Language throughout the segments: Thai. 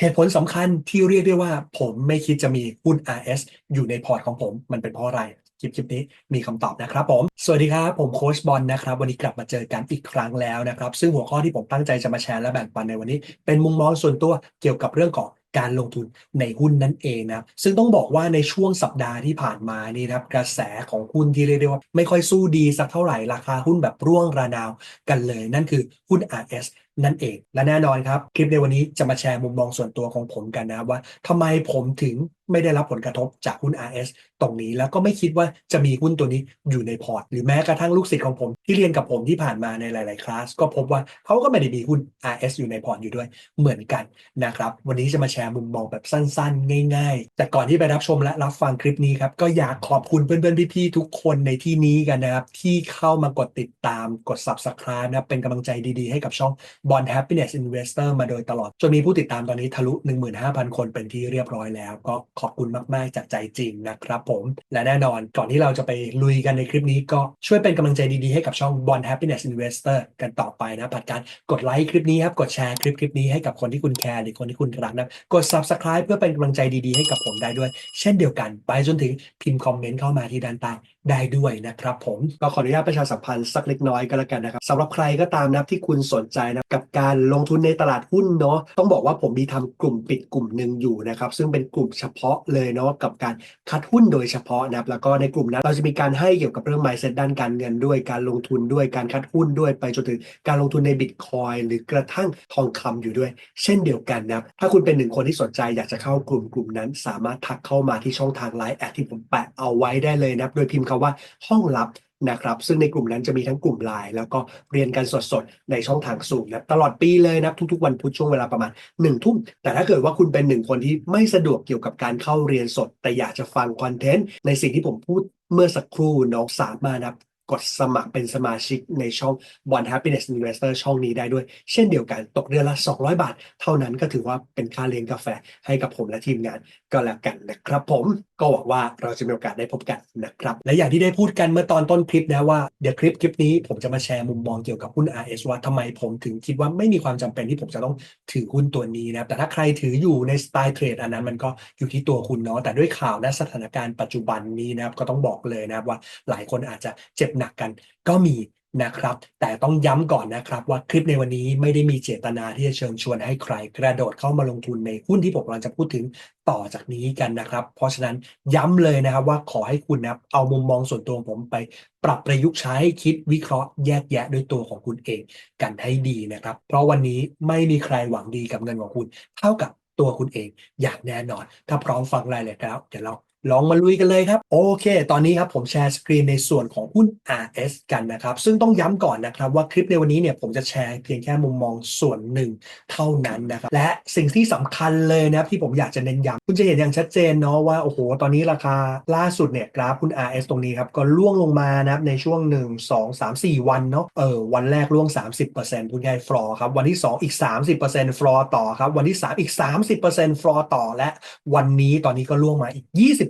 เหตุผลสำคัญที่เรียกได้ว่าผมไม่คิดจะมีหุ้น RS อยู่ในพอร์ตของผมมันเป็นเพราะอะไร คลิปคลิปนี้มีคำตอบนะครับผม สวัสดีครับ ผมโค้ชบอลนะครับ วันนี้กลับมาเจอกันอีกครั้งแล้วนะครับ ซึ่งหัวข้อที่ผมตั้งใจจะมาแชร์และแบ่งปันในวันนี้ เป็นมุมมองส่วนตัวเกี่ยวกับเรื่องของการลงทุนในหุ้นนั่นเองนะซึ่งต้องบอกว่าในช่วงสัปดาห์ที่ผ่านมานี่นะครับกระแสของหุ้นที่เรียกได้ว่า ไม่ค่อยสู้ดีสักเท่าไหร่ราคาหุ้นแบบร่วงระนาวกันเลย นั่นคือหุ้น RS นั่นเอง และแน่นอนครับ คลิปในวันนี้จะมาแชร์มุมมองส่วนตัวของผมกันนะว่าทำไมผมถึง ไม่ได้รับผลกระทบจากหุ้น RS ตรงนี้แล้วก็ไม่คิดว่าจะมีหุ้นตัวนี้อยู่ในพอร์ต หรือแม้กระทั่งลูกศิษย์ของผมที่เรียนกับผมที่ผ่านมาในหลาย ๆ คลาส ก็พบว่าเขาก็ไม่ได้มีหุ้น RS อยู่ในพอร์ตอยู่ด้วยเหมือนกันนะครับ วันนี้จะมาแชร์มุมมองแบบสั้น ๆ ง่าย ๆ แต่ก่อนที่ไปรับชมและรับฟังคลิปนี้ครับก็อยากขอบคุณเพื่อน ๆ พี่ ๆ ทุกคนในที่นี้กันนะครับที่เข้ามากดติดตามกด subscribe นะเป็นกำลังใจดี ๆ ให้กับช่อง Bond Happiness Investor มาโดยตลอดจนมีผู้ติดตามตอนนี้ทะลุ 15,000 คนเป็นที่เรียบร้อยแล้วก็ขอบคุณมากๆ จากใจจริงนะครับผม และแน่นอนก่อนที่เราจะไปลุยกันในคลิปนี้ก็ช่วยเป็นกำลังใจดีๆ ให้กับช่อง Bond Happiness Investor กันต่อไปนะผ่านการกดไลค์คลิปนี้ครับ กดแชร์คลิปคลิปนี้ให้กับคนที่คุณแคร์หรือคนที่คุณรักนะกด subscribe เพื่อเป็นกำลังใจดีๆ ให้กับผมได้ด้วย เช่นเดียวกัน ไปจนถึงพิมพ์คอมเมนต์เข้ามาที่ด้านใต้ได้ด้วยนะครับผมก็ขออนุญาตประชาสัมพันธ์สักเล็กน้อยก็แล้วกันนะครับสำหรับใครก็ตามนะที่คุณสนใจนะกับการลงทุนในตลาดหุ้นเนาะต้องบอกว่าผมมีทำกลุ่มปิดกลุ่มหนึ่งอยู่นะครับซึ่งเป็นกลุ่มเฉพาะเลยเนาะกับการคัดหุ้นโดยเฉพาะนะครับแล้วก็ในกลุ่มนั้นเราจะมีการให้เกี่ยวกับเรื่อง mindset ด้านการเงินด้วยการลงทุนด้วยการคัดหุ้นด้วยไปจนถึงการลงทุนในบิตคอยหรือกระทั่งทองคำอยู่ด้วย เช่นเดียวกันนะครับถ้าคุณเป็นหนึ่งคนที่สนใจอยากจะเข้ากลุ่มกลุ่มนั้น สามารถทักเข้ามาที่ช่องทางไลน์แอดที่ผมแปะเอาไว้ได้เลยนะครับโดยพิมพ์คำว่าห้องลับ นะครับซึ่งในกลุ่มนั้นจะมีทั้งกลุ่มไลน์แล้วก็เรียนกันสดๆ ในช่องทางสูงนะตลอดปีเลยนะทุกๆ วันพุธช่วงเวลาประมาณ1นึ่ทุ่ม แต่ถ้าเกิดว่าคุณเป็นหนึ่งคนที่ไม่สะดวกเกี่ยวกับการเข้าเรียนสด แต่อยากจะฟังคอนเทนต์ในสิ่งที่ผมพูดเมื่อสักครู่น้องสามารถนะ กดสมัครเป็นสมาชิกในช่อง Bond Happiness Investor ช่องนี้ได้ด้วย เช่นเดียวกันตกเดือนละ 200 บาท เท่านั้นก็ถือว่าเป็นค่าเลี้ยงกาแฟให้กับผมและทีมงานก็แล้วกันนะครับผมก็หวังว่าเราจะมีโอกาสได้พบกันนะครับ และอย่างที่ได้พูดกันเมื่อตอนต้นคลิปนะว่าเดี๋ยวคลิปคลิปนี้ผมจะมาแชร์มุมมองเกี่ยวกับหุ้น RS ว่าทำไมผมถึงคิดว่าไม่มีความจำเป็นที่ผมจะต้องถือหุ้นตัวนี้นะแต่ถ้าใครถืออยู่ในสไตล์เทรดอันนั้นมันก็อยู่ที่ตัวคุณเนาะแต่ด้วยข่าวและสถานการณ์ปัจจุบันนี้นะครับก็ต้องบอกเลยนะครับว่าหลายคนอาจจะเจ็บหนักกัน ก็มีนะครับ แต่ต้องย้ำก่อนนะครับ ว่าคลิปในวันนี้ไม่ได้มีเจตนาที่จะเชิญชวนให้ใคร กระโดดเข้ามาลงทุนในหุ้นที่ผมกำลังจะพูดถึงต่อจากนี้กันนะครับ เพราะฉะนั้นย้ำเลยนะครับว่าขอให้คุณนะเอามุมมองส่วนตัวของผมไปปรับประยุกต์ใช้คิดวิเคราะห์แยกแยะด้วยตัวของคุณเองกันให้ดีนะครับ เพราะวันนี้ไม่มีใครหวังดีกับเงินของคุณ เท่ากับตัวคุณเองอย่างแน่นอน ถ้าพร้อมฟังรายละเอียดแล้วเดี๋ยวเรา ลองมาลุยกันเลยครับ โอเค ตอนนี้ครับผมแชร์สกรีนในส่วนของหุ้น RS กันนะครับ ซึ่งต้องย้ำก่อนนะครับว่าคลิปในวันนี้เนี่ยผมจะแชร์เพียงแค่มุมมองส่วนหนึ่งเท่านั้นนะครับ และสิ่งที่สำคัญเลยนะครับที่ผมอยากจะเน้นย้ำคุณจะเห็นอย่างชัดเจนเนาะว่าโอ้โห ตอนนี้ราคาล่าสุดเนี่ยกราฟหุ้น RS ตรงนี้ครับก็ล่วงลงมานะครับในช่วง 1 2 3 4 วันเนาะเออวันแรกล่วง 30%พูดง่ายฟลอร์ครับวันที่ 2 อีก 30%ฟลอร์ต่อครับวันที่ 3 อีก 30%ฟลอร์ต่อและวันนี้ตอนนี้ก็ล่วงมาอีก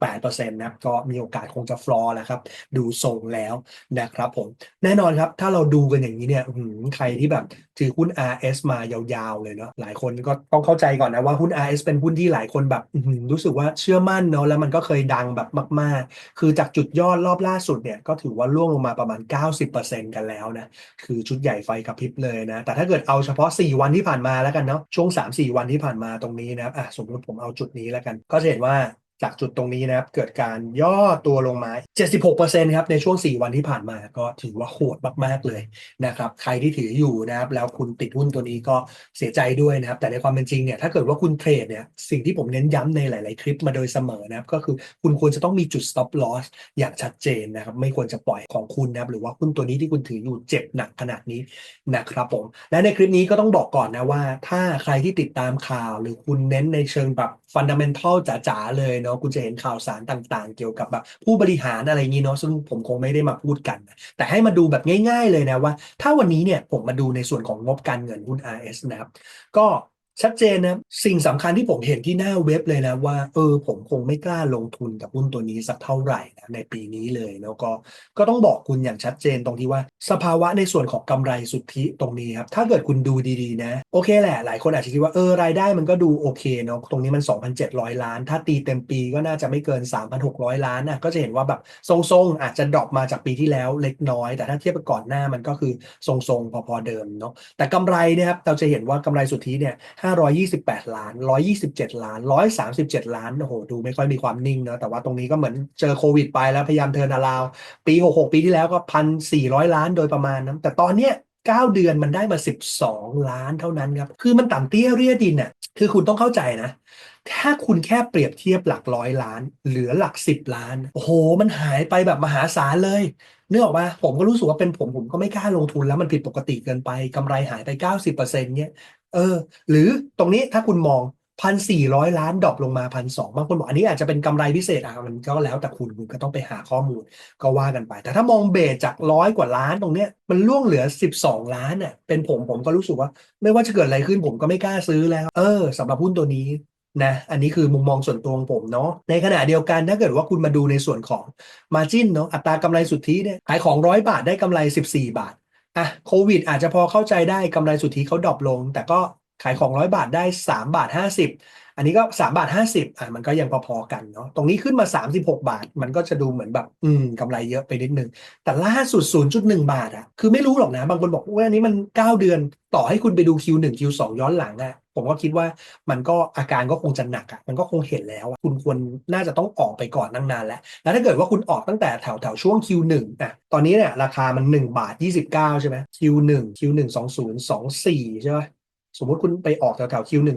8%นะครับก็มีโอกาสคงจะฟลอร์แล้วครับดูทรงแล้วนะครับผมแน่นอนครับถ้าเราดูกันอย่างนี้เนี่ยหือใครที่แบบถือหุ้น RS มายาวๆเลยเนาะหลายคนก็ต้องเข้าใจก่อนนะว่าหุ้น RS เป็นหุ้นที่หลายคนแบบรู้สึกว่าเชื่อมั่นเนาะแล้วมันก็เคยดังแบบมาก ๆ คือจากจุดยอดรอบล่าสุดเนี่ยก็ถือว่าล่วงลงมาประมาณ 90%กันแล้วนะคือชุดใหญ่ไฟกระพริบเลยนะ แต่ถ้าเกิดเอาเฉพาะ 4 วันที่ผ่านมาแล้วกันเนาะช่วง 3-4 วันที่ผ่านมาตรงนี้นะอะสมมติผมเอาจุดนี้แล้วกัน ก็จะเห็นว่า จากจุดตรงนี้นะครับ เกิดการย่อตัวลงมา 76%ครับในช่วง 4 วันที่ผ่านมาก็ถือว่าโหดมาก ๆ เลยนะครับ ใครที่ถืออยู่นะครับ แล้วคุณติดหุ้นตัวนี้ก็เสียใจด้วยนะครับ แต่ในความเป็นจริงเนี่ยถ้าเกิดว่าคุณเทรดเนี่ยสิ่งที่ผมเน้นย้ำในหลาย ๆ คลิปมาโดยเสมอนะครับ ก็คือคุณควรจะต้องมีจุด stop loss อย่างชัดเจนนะครับ ไม่ควรจะปล่อยของคุณนะครับ หรือว่าหุ้นตัวนี้ที่คุณถืออยู่เจ็บหนักขนาดนี้นะครับผมและในคลิปนี้ก็ต้องบอกก่อนนะว่า ถ้าใครที่ติดตามข่าว หรือคุณเน้นในเชิงแบบ ฟันดัมเ n ทัลจ๋าๆเลยเนาะคุณจะเห็นข่าวสารต่างๆ เกี่ยวกับแบบผู้บริหารอะไรงนี้เนาะซึ่งผมคงไม่ได้มาพูดกัน แต่ให้มาดูแบบง่าย ๆ เลยนะว่า ถ้าวันนี้เนี่ยผมมาดูในส่วนของงบการเงินหุ้น RS นะครับก็ ชัดเจนนะสิ่งสำคัญที่ผมเห็นที่หน้าเว็บเลยนะว่าเออผมคงไม่กล้าลงทุนกับหุ้นตัวนี้สักเท่าไหร่นะในปีนี้เลยแล้วก็ก็ต้องบอกคุณอย่างชัดเจนตรงที่ว่า สภาวะในส่วนของกำไรสุทธิตรงนี้ครับถ้าเกิดคุณดูดีๆนะโอเคแหละ หลายคนอาจจะคิดว่าเออรายได้มันก็ดูโอเคเนาะตรงนี้มัน 2,700 ล้าน ถ้าตีเต็มปีก็น่าจะไม่เกิน 3,600 ล้านนะก็จะเห็นว่าแบบทรงๆ อาจจะดรอปมาจากปีที่แล้วเล็กน้อย แต่ถ้าเทียบกับก่อนหน้ามันก็คือทรงๆพอๆเดิมเนาะแต่กำไรเนี่ยครับเราจะเห็นว่ากำไรสุทธิเนี่ย528 ล้าน 127 ล้าน 137 ล้าน โอ้โห ดูไม่ค่อยมีความนิ่งเนอะแต่ว่าตรงนี้ก็เหมือนเจอโควิดไปแล้วพยายามเทินอราว ปี 66 ปีที่แล้วก็ 1,400 ล้านโดยประมาณนั้นแต่ตอนเนี้ย9 เดือนมันได้มา 12 ล้านเท่านั้นครับ คือมันต่ำเตี้ยเรียดินน่ะ คือคุณต้องเข้าใจนะ ถ้าคุณแค่เปรียบเทียบหลักร้อยล้าน เหลือหลัก 10 ล้าน โอ้โห มันหายไปแบบมหาศาลเลยเนื่องออกมาผมก็รู้สึกว่าเป็นผมผมก็ไม่กล้าลงทุนแล้วมันผิดปกติเกินไปกำไรหายไป 90%เนี่ย เออ หรือตรงนี้ถ้าคุณมองพันสี่ร้อยล้านดรอปลงมาพันสองบางคนบอกอันนี้อาจจะเป็นกำไรพิเศษอะมันก็แล้วแต่คุณคุณก็ต้องไปหาข้อมูลก็ว่ากันไป แต่ถ้ามองเบสจากร้อยกว่าล้านตรงเนี้ยมันล่วงเหลือ12ล้านอะเป็นผมผมก็รู้สึกว่า ไม่ว่าจะเกิดอะไรขึ้นผมก็ไม่กล้าซื้อแล้ว เออสำหรับหุ้นตัวนี้นะอันนี้คือมุมมองส่วนตัวของผมเนาะในขณะเดียวกันถ้าเกิดว่าคุณมาดูในส่วนของ Margin เนาะอัตรากำไรสุทธิเนี่ยขายของร้อยบาทได้กำไร 14 บาท อะโควิดอาจจะพอเข้าใจได้กำไรสุทธิเขาดรอปลง แต่ก็ขายของร้อยบาทได้3บาท50อันนี้ก็3บาท50อะมันก็ยังพอๆกันเนาะตรงนี้ขึ้นมา36บาท มันก็จะดูเหมือนแบบ อืมกำไรเยอะไปนิดนึง แต่ล่าสุด0.1บาทอะคือไม่รู้หรอกนะ บางคนบอกว่าอันนี้มัน9เดือน ต่อให้คุณไปดู Q1 Q2 ย้อนหลังอะผมก็คิดว่ามันก็อาการก็คงจะหนักอะมันก็คงเห็นแล้วอะคุณควรน่าจะต้องออกไปก่อนตั้งนานแล้วแล้วถ้าเกิดว่าคุณออกตั้งแต่แถวแถวช่วง Q1 อะตอนนี้เนี่ยราคามัน 1 บาท 29 ใช่ไหม Q1 Q1 2024 ใช่ไหมสมมติคุณไปออกแถวแถว Q1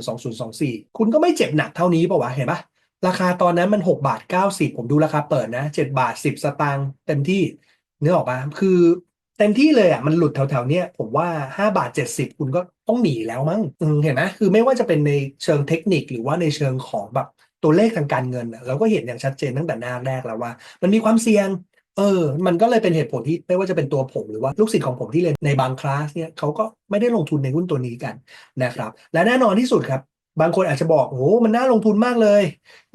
2024 คุณก็ไม่เจ็บหนักเท่านี้ป่าวะเห็นปะราคาตอนนั้นมัน 6 บาท 90 ผมดูราคาเปิดนะ 7 บาท 10 สตางค์เต็มที่เนื้อออกปะคือเต็มที่เลยอะมันหลุดแถวๆเนี้ยผมว่า 5 บาท 70 คุณก็ ต้องหนีแล้วมั้งเห็นไหมคือไม่ว่าจะเป็นในเชิงเทคนิคหรือว่าในเชิงของแบบตัวเลขทางการเงินเราก็เห็นอย่างชัดเจนตั้งแต่หน้าแรกแล้วว่า มันมีความเสี่ยงเออ มันก็เลยเป็นเหตุผลที่ไม่ว่าจะเป็นตัวผมหรือว่าลูกศิษย์ของผมที่เรียนในบางคลาสเนี่ยเขาก็ไม่ได้ลงทุนในหุ้นตัวนี้กันนะครับ และแน่นอนที่สุดครับ บางคนอาจจะบอกโอ้มันน่าลงทุนมากเลย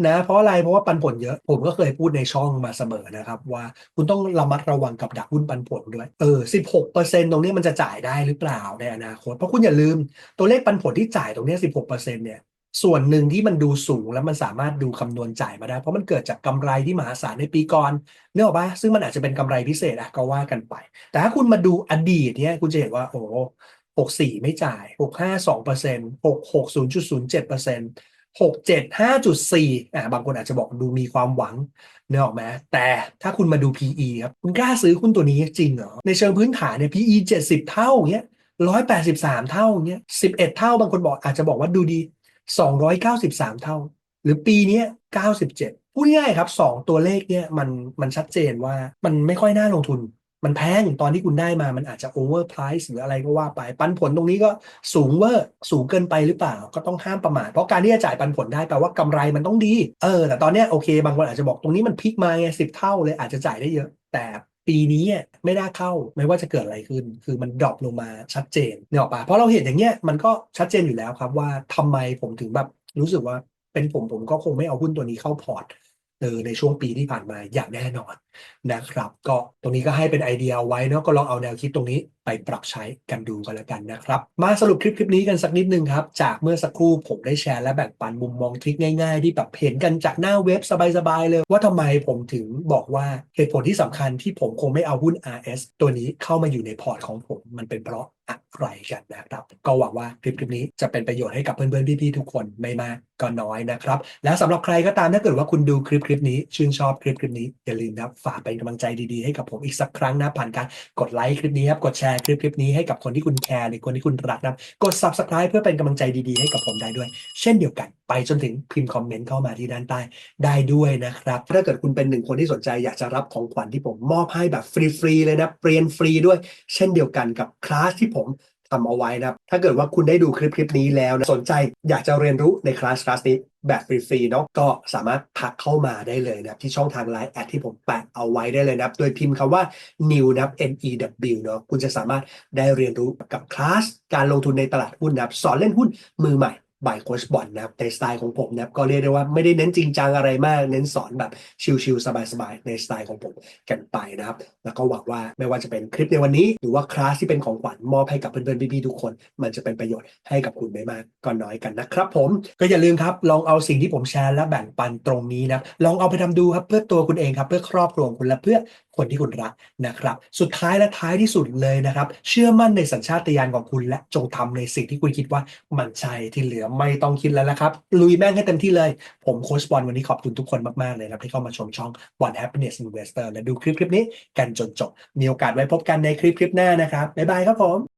นะ เพราะอะไรเพราะว่าปันผลเยอะ ผมก็เคยพูดในช่องมาเสมอนะครับ ว่าคุณต้องระมัดระวังกับดักหุ้นปันผลด้วยเออ16%ตรงนี้มันจะจ่ายได้หรือเปล่าในอนาคต เพราะคุณอย่าลืมตัวเลขปันผลที่จ่ายตรงนี้16%เนี่ยส่วนหนึ่งที่มันดูสูงแล้วมันสามารถดูคำนวณจ่ายมาได้ เพราะมันเกิดจากกำไรที่มหาศาลในปีก่อนเนื้อออกปะซึ่งมันอาจจะเป็นกำไรพิเศษอะก็ว่ากันไป แต่ถ้าคุณมาดูอดีตเนี่ยคุณจะเห็นว่าโอ้ หกสี่ไม่จ่ายหกห้าสองเปอร์เซ็นต์หกหกศูนย์จุดศูนย์เจ็ดเปอร์เซ็นต์หกเจ็ดห้าจุดสี่อ่าบางคนอาจจะบอกดูมีความหวังเนื้อออกไหมแต่ถ้าคุณมาดู PE ครับ คุณกล้าซื้อหุ้นตัวนี้จริงเหรอ ในเชิงพื้นฐานเนี่ย PE เจ็ดสิบเท่าเงี้ยร้อยแปดสิบสามเท่าเงี้ยสิบเท่าบางคนบอกอาจจะบอกว่าดูดี 293 เท่า หรือปีนี้97พูดง่ายครับ 2 ตัวเลขเนี่ยมันมันชัดเจนว่ามันไม่ค่อยน่าลงทุน มันแพงตอนที่คุณได้มามันอาจจะ over price หรืออะไรก็ว่าไป ปันผลตรงนี้ก็สูงเวอร์สูงเกินไปหรือเปล่า ก็ต้องห้ามประมาทเพราะการที่จะจ่ายปันผลได้แปลว่ากำไรมันต้องดี เออ แต่ตอนเนี้ยโอเคบางคนอาจจะบอกตรงนี้มันพลิกมาไงสิบเท่าเลยอาจจะจ่ายได้เยอะ แต่ปีนี้ไม่น่าเข้าไม่ว่าจะเกิดอะไรขึ้น คือมันดรอปลงมาชัดเจนเนี่ยออกปะเพราะเราเห็นอย่างเงี้ยมันก็ชัดเจนอยู่แล้วครับว่าทำไมผมถึงแบบรู้สึกว่าเป็นผมผมก็คงไม่เอาหุ้นตัวนี้เข้าพอร์ต เจอในช่วงปีที่ผ่านมาอย่างแน่นอนนะครับ ก็ตรงนี้ก็ให้เป็นไอเดียไว้เนาะก็ลองเอาแนวคิดตรงนี้ ไปปรับใช้กันดูกันแล้วกันนะครับ มาสรุปคลิปคลิปนี้กันสักนิดนึงครับ จากเมื่อสักครู่ผมได้แชร์และแบ่งปันมุมมองทริคง่ายๆ ที่แบบเห็นกันจากหน้าเว็บสบายๆเลย ว่าทำไมผมถึงบอกว่าเหตุผลที่สำคัญที่ผมคงไม่เอาหุ้น RS ตัวนี้เข้ามาอยู่ในพอร์ตของผมมันเป็นเพราะอะไรกันนะครับ ก็หวังว่าคลิปคลิปนี้จะเป็นประโยชน์ให้กับเพื่อนๆพี่ๆทุกคนไม่มากก็น้อยนะครับ และสำหรับใครก็ตามถ้าเกิดว่าคุณดูคลิปคลิปนี้ชื่นชอบคลิปคลิปนี้อย่าลืมนะฝากเป็นกำลังใจดีๆให้กับผมอีกสักครั้งนะผ่านการกดไลค์คลิปนี้ครับกดแชร์คลิปคลิปนี้ให้กับคนที่คุณแคร์หรือคนที่คุณรักนะกด subscribe เพื่อเป็นกำลังใจดีๆให้กับผมได้ด้วย เช่นเดียวกันไปจนถึงพิมพ์คอมเมนต์เข้ามาที่ด้านใต้ได้ด้วยนะครับ ถ้าเกิดคุณเป็นหนึ่งคนที่สนใจอยากจะรับของขวัญที่ผมมอบให้แบบฟรีๆเลยนะเปลี่ยนฟรีด้วย เช่นเดียวกันกับคลาสที่ผม ทำเอาไว้นะครับถ้าเกิดว่าคุณได้ดูคลิปคลิปนี้แล้วนะสนใจอยากจะเรียนรู้ในคลาสคลาสนี้แบบฟรีๆเนาะก็สามารถทักเข้ามาได้เลยนะที่ช่องทางไลน์แอดที่ผมแปะเอาไว้ได้เลยนะโดยพิมพ์คำว่า new นะ n e w เนาะคุณจะสามารถได้เรียนรู้กับคลาสการลงทุนในตลาดหุ้นนะสอนเล่นหุ้นมือใหม่ บายโคชบอลนะครับในสไตล์ของผมนะครับก็เรียกได้ว่าไม่ได้เน้นจริงจังอะไรมาก เน้นสอนแบบชิลๆสบายๆในสไตล์ของผมกันไปนะครับ แล้วก็หวังว่าไม่ว่าจะเป็นคลิปในวันนี้ หรือว่าคลาสที่เป็นของขวัญมอบให้กับเพื่อนๆพี่ๆทุกคน มันจะเป็นประโยชน์ให้กับคุณไม่มากก็น้อยกันนะครับ ผมก็อย่าลืมครับลองเอาสิ่งที่ผมแชร์และแบ่งปันตรงนี้นะลองเอาไปทำดูครับเพื่อตัวคุณเองครับเพื่อครอบครัวคุณและเพื่อคนที่คุณรักนะครับ สุดท้ายและท้ายที่สุดเลยนะครับ เชื่อมั่นในสัญชาตญาณของคุณและจงทำในสิ่งที่คุณคิดว่ามันใช่ที่เหลือไม่ต้องคิดแล้วนะครับ ลุยแม่งให้เต็มที่เลย ผมโค้ชบอลวันนี้ขอบคุณทุกคนมาก ๆ เลยครับ ที่เข้ามาชมช่อง One Happiness Investor และดูคลิปคลิปนี้กันจนจบ มีโอกาสไว้พบกันในคลิปคลิปหน้านะครับบ๊ายบายครับผม